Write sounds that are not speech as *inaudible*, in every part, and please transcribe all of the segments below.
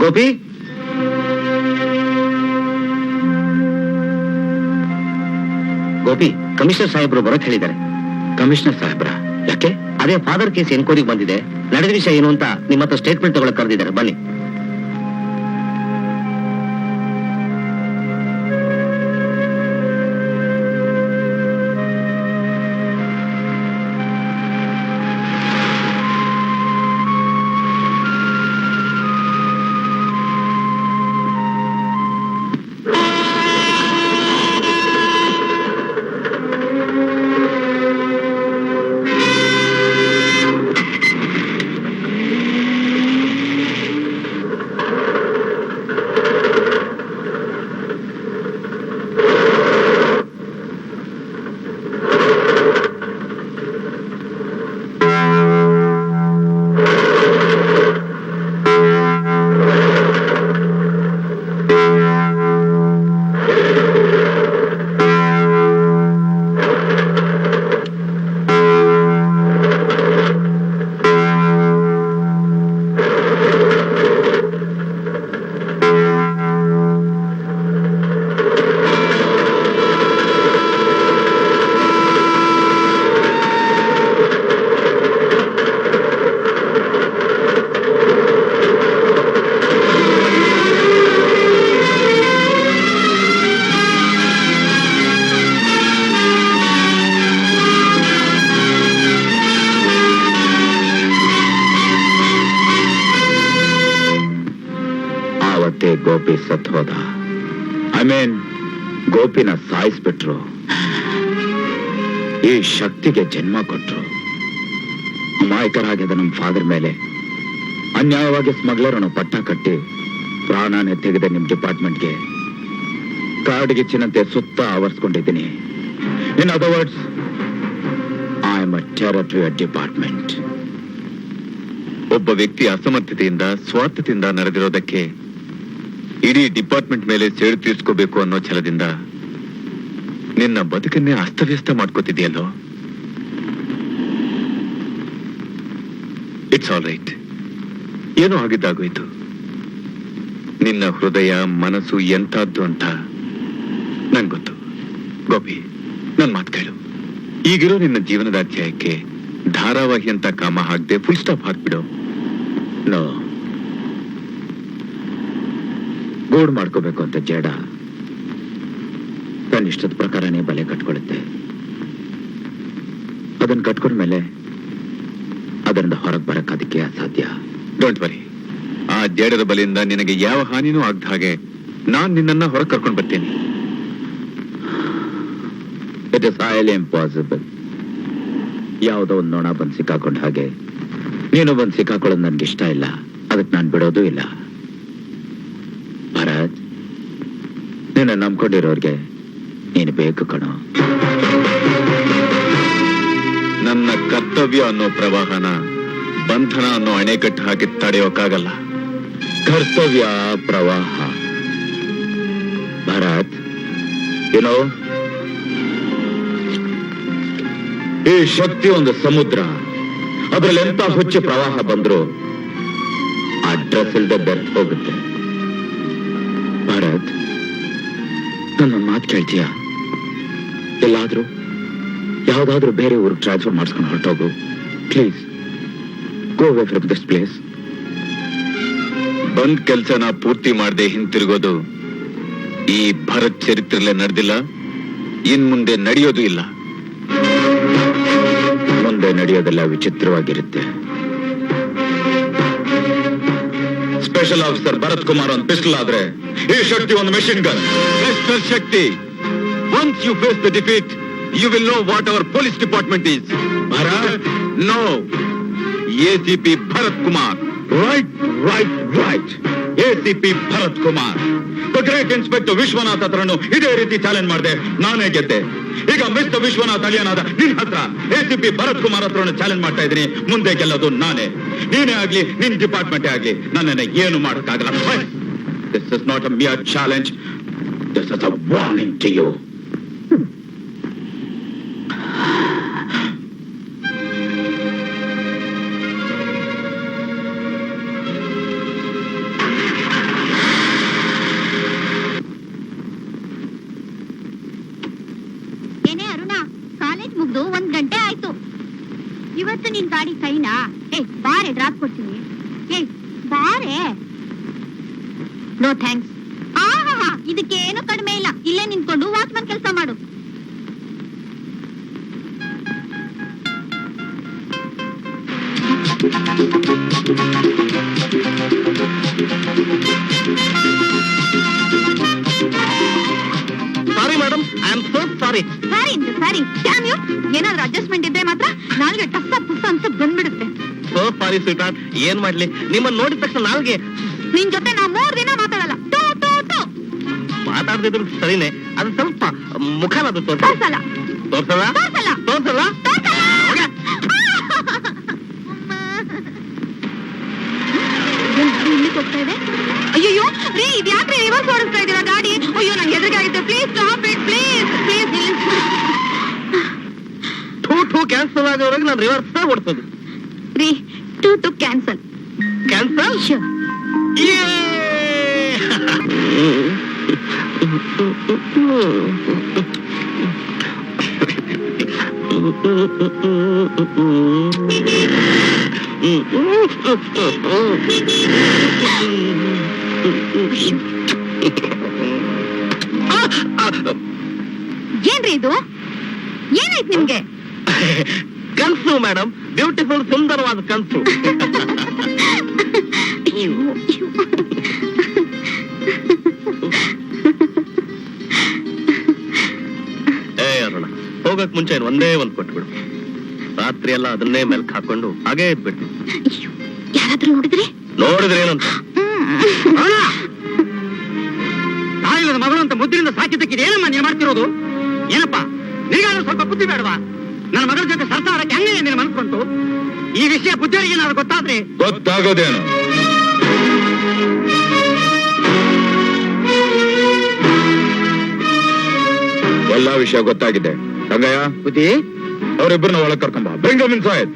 Gopi? Gopi commissioner ಸಾಹೇಬ್ರು ಬರೋಕ್ ಹೇಳಿದ್ದಾರೆ. ಕಮಿಷನರ್ ಸಾಹೇಬ್ರ? ಯಾಕೆ? ಅದೇ ಫಾದರ್ ಕೇಸ್ ಎನ್ಕ್ವೈರಿಗೆ ಬಂದಿದೆ. ನಡೆದ ವಿಷಯ ಏನು ಅಂತ ನಿಮ್ಮ ಹತ್ರ ಸ್ಟೇಟ್ಮೆಂಟ್ ತಗೊಳಕ್ ಕರೆದಿದ್ದಾರೆ. ಬನ್ನಿ. ಸತ್ ಐ ಮೀನ್ ಗೋಪಿನ ಸಾಯಿಸ್ಬಿಟ್ರು. ಈ ಶಕ್ತಿಗೆ ಜನ್ಮ ಕೊಟ್ರು. ಅಮಾಯಕರಾಗಿದ್ದ ನಮ್ಮ ಫಾದರ್ ಮೇಲೆ ಅನ್ಯಾಯವಾಗಿ ಸ್ಮಗ್ಲರನ್ನು ಪಟ್ಟ ಕಟ್ಟಿ ಪ್ರಾಣನೇ ತೆಗೆದ ನಿಮ್ ಡಿಪಾರ್ಟ್ಮೆಂಟ್ಗೆ ಚಿನಂತೆ ಸುತ್ತ ಆವರಿಸ್ಕೊಂಡಿದ್ದೀನಿ. In other words I am a terror to department ಒಬ್ಬ ವ್ಯಕ್ತಿ ಅಸಮರ್ಥತೆಯಿಂದ ಸ್ವಾರ್ಥದಿಂದ ನಡೆದಿರೋದಕ್ಕೆ ಇಡೀ ಡಿಪಾರ್ಟ್ಮೆಂಟ್ ಮೇಲೆ ಸೇಡು ತೀರ್ಸ್ಕೋಬೇಕು ಅನ್ನೋ ಛಲದಿಂದ ನಿನ್ನ ಬದುಕನ್ನೇ ಅಸ್ತವ್ಯಸ್ತ ಮಾಡ್ಕೋತಿದೆಯಲ್ಲೋ ಇಟ್ಸ್ ಆಲ್ ರೈಟ್ ಏನೋ ಆಗಿದ್ದಾಗೋಯ್ತು. ನಿನ್ನ ಹೃದಯ, ಮನಸ್ಸು ಎಂತದ್ದು ಅಂತ ನಂಗೆ ಗೊತ್ತು ಗೋಪಿ ನನ್ನ ಮಾತು ಕೇಳು. ಈಗಿರೋ ನಿನ್ನ ಜೀವನದ ಅಧ್ಯಾಯಕ್ಕೆ ಧಾರಾವಾಹಿ ಅಂತ ಕಾಮ ಹಾಕ್ದೆ ಫುಲ್ ಸ್ಟಾಪ್ ಹಾಕ್ಬಿಡು. ನೋ ಗೂಡ್ ಮಾಡ್ಕೋಬೇಕು ಅಂತ ಜೇಡ. ತನ್ನ ಇಷ್ಟದ ಪ್ರಕಾರನೇ ಬಲೆ ಕಟ್ಕೊಳ್ಳುತ್ತೆ ಅದನ್ನ ಕಟ್ಕೊಂಡ್ಮೇಲೆ ಅದರಿಂದ ಹೊರಗೆ ಬರಕ್ ಅದಕ್ಕೆ ಅಸಾಧ್ಯ. ಡೋಂಟ್ ವರಿ ಆ ಜೇಡದ ಬಲೆಯಿಂದ ನಿನಗೆ ಯಾವ ಹಾನಿನೂ ಆಗದ ಹಾಗೆ ನಾನು ನಿನ್ನನ್ನ ಹೊರಗೆ ಕರ್ಕೊಂಡು ಬರ್ತೀನಿ. ಇಟ್ ಇಸ್ ಹೈಲಿ ಇಂಪಾಸಿಬಲ್ ಯಾವುದೋ ಒಂದು ನೋಣ ಬಂದು ಸಿಕ್ಕಾಕೊಂಡ ಹಾಗೆ ನೀನು ಬಂದು ಸಿಕ್ಕಾಕೊಳ್ಳೋದು ನನಗೆ ಇಷ್ಟ ಇಲ್ಲ. ಅದಕ್ಕೆ ನಾನು ಬಿಡೋದು ಇಲ್ಲ ಭರತ್ ನಿನ್ನ ನಂಬ್ಕೊಂಡಿರೋರ್ಗೆ ನೀನು ಬೇಕು ಕಣ. ನನ್ನ ಕರ್ತವ್ಯ ಅನ್ನೋ ಪ್ರವಾಹನ ಬಂಧನ ಅನ್ನೋ ಅಣೆಕಟ್ಟು ಹಾಕಿ ತಡೆಯೋಕ್ಕಾಗಲ್ಲ. ಕರ್ತವ್ಯ ಪ್ರವಾಹ. ಭರತ್ ಏನೋ ಈ ಶಕ್ತಿ ಒಂದು ಸಮುದ್ರ. ಅದ್ರಲ್ಲಿ ಎಂತ ಹುಚ್ಚು ಪ್ರವಾಹ ಬಂದ್ರು ಅಡ್ರೆಸ್ ಇಲ್ದೆ ಬೆರ್ತ್ ಹೋಗುತ್ತೆ. ನನ್ನ ಮಾತು ಕೇಳ್ತೀಯ? ಎಲ್ಲಾದರೂ ಯಾವುದಾದ್ರೂ ಬೇರೆ ಊರಿಗೆ ಟ್ರಾನ್ಸ್ಫರ್ ಮಾಡಿಸ್ಕೊಂಡು ಹೊರಟೋಗು. Please go away from this place ಬಂದ್ ಕೆಲ್ಸನ ಪೂರ್ತಿ ಮಾಡದೆ ಹಿಂತಿರುಗೋದು ಈ ಭರತ್ ಚರಿತ್ರೆಲ್ಲೇ ನಡೆದಿಲ್ಲ ಇನ್ ಮುಂದೆ ನಡೆಯೋದು ಇಲ್ಲ. ಮುಂದೆ ನಡೆಯೋದೆಲ್ಲ ವಿಚಿತ್ರವಾಗಿರುತ್ತೆ. ಸ್ಪೆಷಲ್ ಆಫೀಸರ್ ಭರತ್ ಕುಮಾರ್ ಒಂದು ಪಿಸ್ಟಲ್ ಆದ್ರೆ ಈ ಶಕ್ತಿ ಒಂದು machine gun mister Shakti. Once you face the defeat you will know what our police department is no ACP Bharat Kumar right right right ACP Bharat Kumar the great inspector Vishwanath ಹತ್ರನು ಇದೇ ರೀತಿ challenge ಮಾಡಿದೆ. ನಾನೇ ಗೆದ್ದೆ. ಈಗ mister Vishwanath ಅಳಿಯನಾದ ನಿನ್ ಹತ್ರ ACP Bharat Kumar ಹತ್ರನು ಚಾಲೆಂಜ್ ಮಾಡ್ತಾ ಇದ್ದೀನಿ. ಮುಂದೆ ಗೆಲ್ಲೋದು ನಾನೇ. ನೀನೇ ಆಗ್ಲಿ, ನಿನ್ ಡಿಪಾರ್ಟ್ಮೆಂಟ್ ಆಗ್ಲಿ. ನನ್ನನ್ನು ಏನು ಮಾಡಕ್ಕಾಗಲ್ಲ. This is not a mere challenge. This is a warning to you. ಏನೇ ಅರುಣ ಕಾಲೇಜ್ ಮುಗ್ದು ಒಂದ್ ಗಂಟೆ ಆಯ್ತು ಇವತ್ತು ನಿನ್ ಗಾಡಿ ಕೈನಾ ಏ ಬಾರೆ ಡ್ರಾಪ್ ಕೊಡ್ತೀನಿ ಏ ಬಾರೆ ನೋ ಥ್ಯಾಂಕ್ಸ್ ಆಹಾ ಏನು ಕಡಿಮೆ ಇಲ್ಲ. ಇಲ್ಲೇ ನಿಂತ್ಕೊಂಡು ವಾಚ್ಮನ್ ಕೆಲಸ ಮಾಡು. Sorry madam I am so sorry sorry sorry can you ಏನಾದ್ರೂ ಅಡ್ಜಸ್ಟ್ಮೆಂಟ್ ಇದ್ರೆ ಮಾತ್ರ ನಾಲ್ಗೆ ಟಫ್ ಪುಸ್ಸ ಅಂತ ಬಂದ್ಬಿಡುತ್ತೆ. ಸೋ ಸಾರಿ ಸ್ವೀಟ್ ಏನ್ ಮಾಡ್ಲಿ? ನಿಮ್ಮನ್ನ ನೋಡಿದ ತಕ್ಷಣ ನಾಲ್ಗೆ ಮಾತಾಡ್ದಿದ್ರು ಸರಿನೇ. ಅದು ಸ್ವಲ್ಪ ಮುಖನದು ತೋರ್ಸ. ತೋರ್ಸಲ್ಲ. ತೋರ್ಸಲ್ಲ? ತೋರ್ಸಲ್ಲ. ಅಯ್ಯೋ ರೀ ಇದು. ಯಾಕ್ರಿ ರಿವರ್ಸ್ ಓಡಿಸ್ತಾ ಇದ್ದೀರಾ ಗಾಡಿ? ಅಯ್ಯೋ ನಂಗೆ ಹೆದರಿಕೆ ಆಗುತ್ತೆ. Please stop it please please two two cancel ಆಗೋವರೆಗೆ ನಾನು ರಿವರ್ಸ್ ಓಡಿಸೋದು. ರೀ two two cancel cancel sure ಏನ್ರಿ ಇದು? ಏನಾಯ್ತು ನಿಮ್ಗೆ? ಕನ್ಸು ಮೇಡಮ್. ಬ್ಯೂಟಿಫುಲ್ ಸುಂದರವಾದ ಕನ್ಸು. *laughs* ಹೋಗಕ್ ಮುಂಚೆ ಒಂದೇ ಒಂದ್ ಕೊಟ್ಬಿಡು. ರಾತ್ರಿ ಎಲ್ಲ ಅದನ್ನೇ ಮೆಲ್ಕ್ ಹಾಕೊಂಡು ಹಾಗೇ ಇದ್ಬಿಡ್ತೀನಿ. ಯಾರಾದ್ರೂ ನೋಡಿದ್ರಿ? ನೋಡಿದ್ರೆ ಏನಂತ? ತಾಯಿಲ್ಲದ ಮಗಳು ಅಂತ ಮುದ್ದಿನಿಂದ ಸಾಕಿದ್ದಕ್ಕಿದೆ ಏನಮ್ಮ ನೀನು ಮಾಡ್ತಿರೋದು? ಏನಪ್ಪ? ನೀಗಾದ್ರೂ ಸ್ವಲ್ಪ ಬುದ್ಧಿ ಬೇಡವಾ? ನನ್ನ ಮಗಳ ಜೊತೆ ಸರ್ತಾರಕ್ಕೆ ಹೆಂಗೆ ನೀನು ಮನಸ್ಸು ಬಂತು ಈ ವಿಷಯ ಬುದ್ಧಿಯವರಿಗೆ ಏನಾದ್ರು ಗೊತ್ತಾದ್ರೆ? ಗೊತ್ತಾಗೋದೇನು ಎಲ್ಲಾ ವಿಷಯ ಗೊತ್ತಾಗಿದೆ. ರಂಗಯ್ಯ ಬುದ್ಧಿ? ಅವರಿಬ್ಬರನ್ನ ಒಳಗೆ ಕರ್ಕೊಂಬ ಸಾಯದ್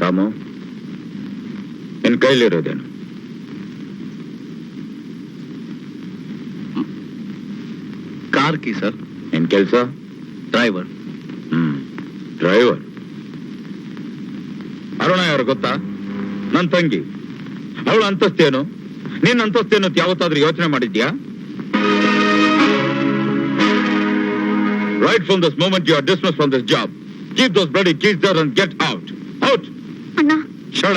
ರಾಮು ನಿನ್ ಕೈಲಿರೋದೇನು? ಕಾರ್ ಕಿ ಸರ್ ನಿನ್ ಕೆಲಸ ಡ್ರೈವರ್ ಹ್ಮ್ ಡ್ರೈವರ್ ಅರುಣ ಯಾರು ಗೊತ್ತಾ? ನನ್ನ ತಂಗಿ. ಅವಳ ಅಂತಸ್ತೇನು? ನಿನ್ನ ಅಂತಸ್ತೇನು ಅಂತ ಯಾವತ್ತಾದ್ರೂ ಯೋಚನೆ ಮಾಡಿದ್ಯಾ? Right from this moment you are dismiss from this job keep those bloody keys there and get out out ಅಣ್ಣ. ಶಡ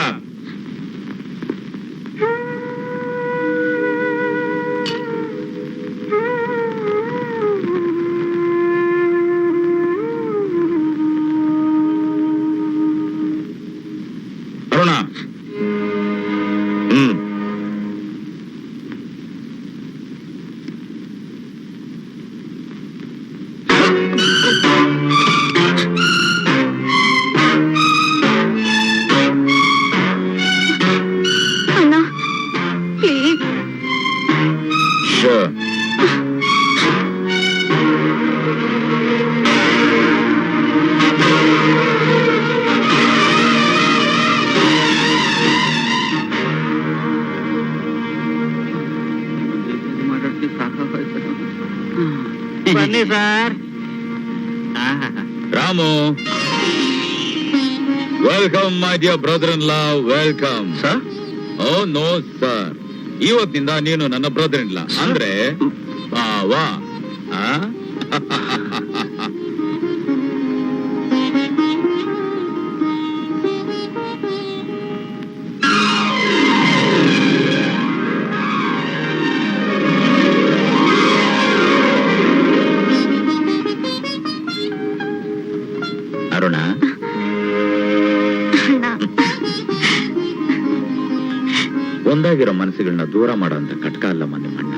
sir? Ramu. Welcome my dear brother in law welcome sir oh no sir ಇವತ್ತಿಂದ ನೀನು ನನ್ನ brother in ಲಾ ಅಂದ್ರೆ ವಾ *laughs* ಅರುಣ ಒಂದಾಗಿರೋ ಮನಸ್ಸುಗಳನ್ನ ದೂರ ಮಾಡೋಂಥ ಕಟ್ಕ ಅಲ್ಲಮ್ಮ ನಿಮ್ಮಣ್ಣ.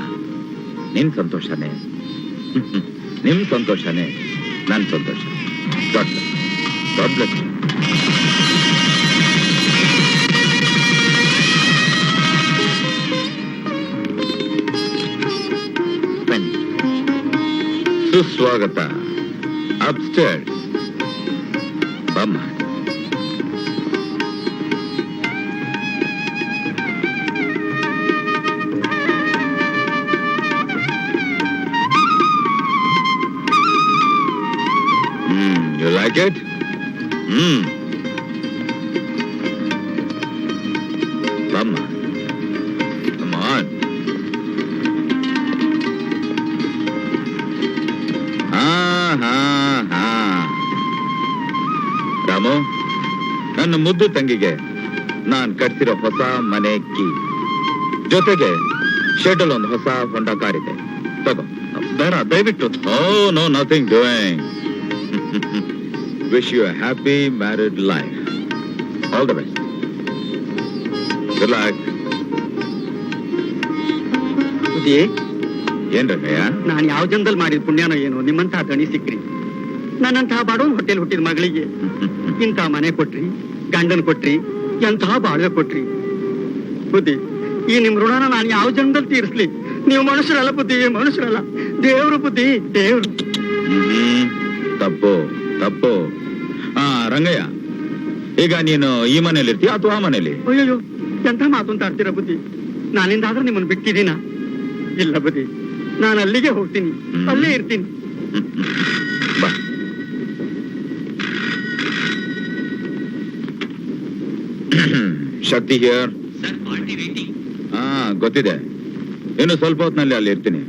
ನಿನ್ ಸಂತೋಷನೇ. ನಿಮ್ ಸಂತೋಷನೇ. ನನ್ ಸಂತೋಷ. ದೊಡ್ಡ ದೊಡ್ಡ. ಸುಸ್ವಾಗತ. ಅಪ್ಸ್ಟೇರ್ಸ್ ಹ್ಮ್. ಬಮ್ಮ ರಾಮು, ನನ್ನ ಮುದ್ದು ತಂಗಿಗೆ ನಾನ್ ಕಟ್ತಿರೋ ಹೊಸ ಮನೆ ಕೀ. ಜೊತೆಗೆ ಶೆಡ್ಯೂಲ್ ಒಂದು ಹೊಸ ಹೊಂಡ ಕಾರಿದೆ. ತಗೋ. ಬೇಡ, ದಯವಿಟ್ಟು. ಓ no nothing doing happy married life all the best good luck ಬುದ್ಧಿ ಏನ್ ರಂಗಯ್ಯ ನಾನು ಯಾವ ಜನದಲ್ಲಿ ಮಾಡಿದ ಪುಣ್ಯನೋ ಏನು ನಿಮ್ಮಂತಹ ದಣಿ ಸಿಕ್ಕ್ರಿ. ನನ್ನಂತಹ ಬಾಡೋನ್ ಹೊಟ್ಟೆಲ್ ಹುಟ್ಟಿದ ಮಗಳಿಗೆ *laughs* ಇಂಥ ಮನೆ ಕೊಟ್ರಿ ಗಂಡನ್ ಕೊಟ್ರಿ ಎಂತಹ ಬಾಳ್ವೆ ಕೊಟ್ರಿ. ಬುದ್ಧಿ ಈ ನಿಮ್ ಋಣನ ನಾನು ಯಾವ ಜನ್ಮದಲ್ಲಿ ತೀರಿಸ್ಲಿ? ನೀವು ಮನುಷ್ಯರಲ್ಲ ಬುದ್ಧಿ ಮನುಷ್ಯರಲ್ಲ. ದೇವ್ರು ಬುದ್ಧಿ ದೇವ್ರು. ತಪ್ಪು ತಪ್ಪು. ರಂಗಯ್ಯ ಈಗ ನೀನು ಈ ಮನೇಲಿ ಇರ್ತೀಯ ಅಥವಾ ಆ ಮನೇಲಿ ಅಯ್ಯೋ ಎಂಥ ಮಾತು ಅಂತ ಆಡ್ತೀರ ಬುದ್ಧಿ? ನಾನಿಂದಾದ್ರೂ ನಿಮ್ಮನ್ನು ಬಿಟ್ಟಿದ್ದೀನ? ಇಲ್ಲ ಬುದ್ಧಿ ನಾನು ಅಲ್ಲಿಗೆ ಹೋಗ್ತೀನಿ ಅಲ್ಲೇ ಇರ್ತೀನಿ. ಬಾ. ಶಕ್ತಿ ಹಿಯರ್. ಹಾ ಗೊತ್ತಿದೆ. ಇನ್ನು ಸ್ವಲ್ಪ ಹೊತ್ತಿನಲ್ಲಿ ಅಲ್ಲಿ ಇರ್ತೀನಿ.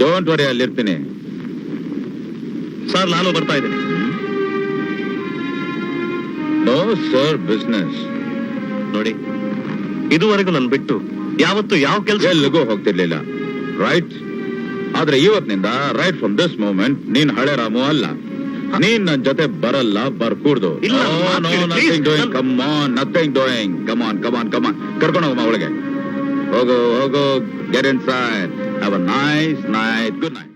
ಡೋಂಟ್ ವರಿ ಅಲ್ಲಿ ಇರ್ತೀನಿ. ಸರ್ ನಾನು ಬರ್ತಾ ಇದ್ದೀನಿ. ನೋ ಸರ್ ಬಿಸ್ನೆಸ್ ನೋಡಿ ಇದುವರೆಗೂ ನನ್ ಬಿಟ್ಟು ಯಾವತ್ತು ಯಾವ ಕೆಲಸ ಎಲ್ಲಿಗೂ ಹೋಗ್ತಿರ್ಲಿಲ್ಲ. ರೈಟ್ ಆದ್ರೆ ಇವತ್ತಿನಿಂದ ರೈಟ್ ಫ್ರಮ್ ದಿಸ್ ಮೂಮೆಂಟ್ ನೀನ್ ಹಳೆ ರಾಮು ಅಲ್ಲ. ನೀನ್ ನನ್ ಜೊತೆ ಬರಲ್ಲ ಬರ್ಕೂಡ್ದು. ಇಲ್ಲ, ನೋ ಕೇಳಿ, nothing please. Doing come on nothing doing come on come on come on ಕರ್ಕೊಂಡು ಹೋಗಮ್ಮ ಒಳಗೆ. ಹೋಗೋ ಹೋಗು get inside have a nice night good night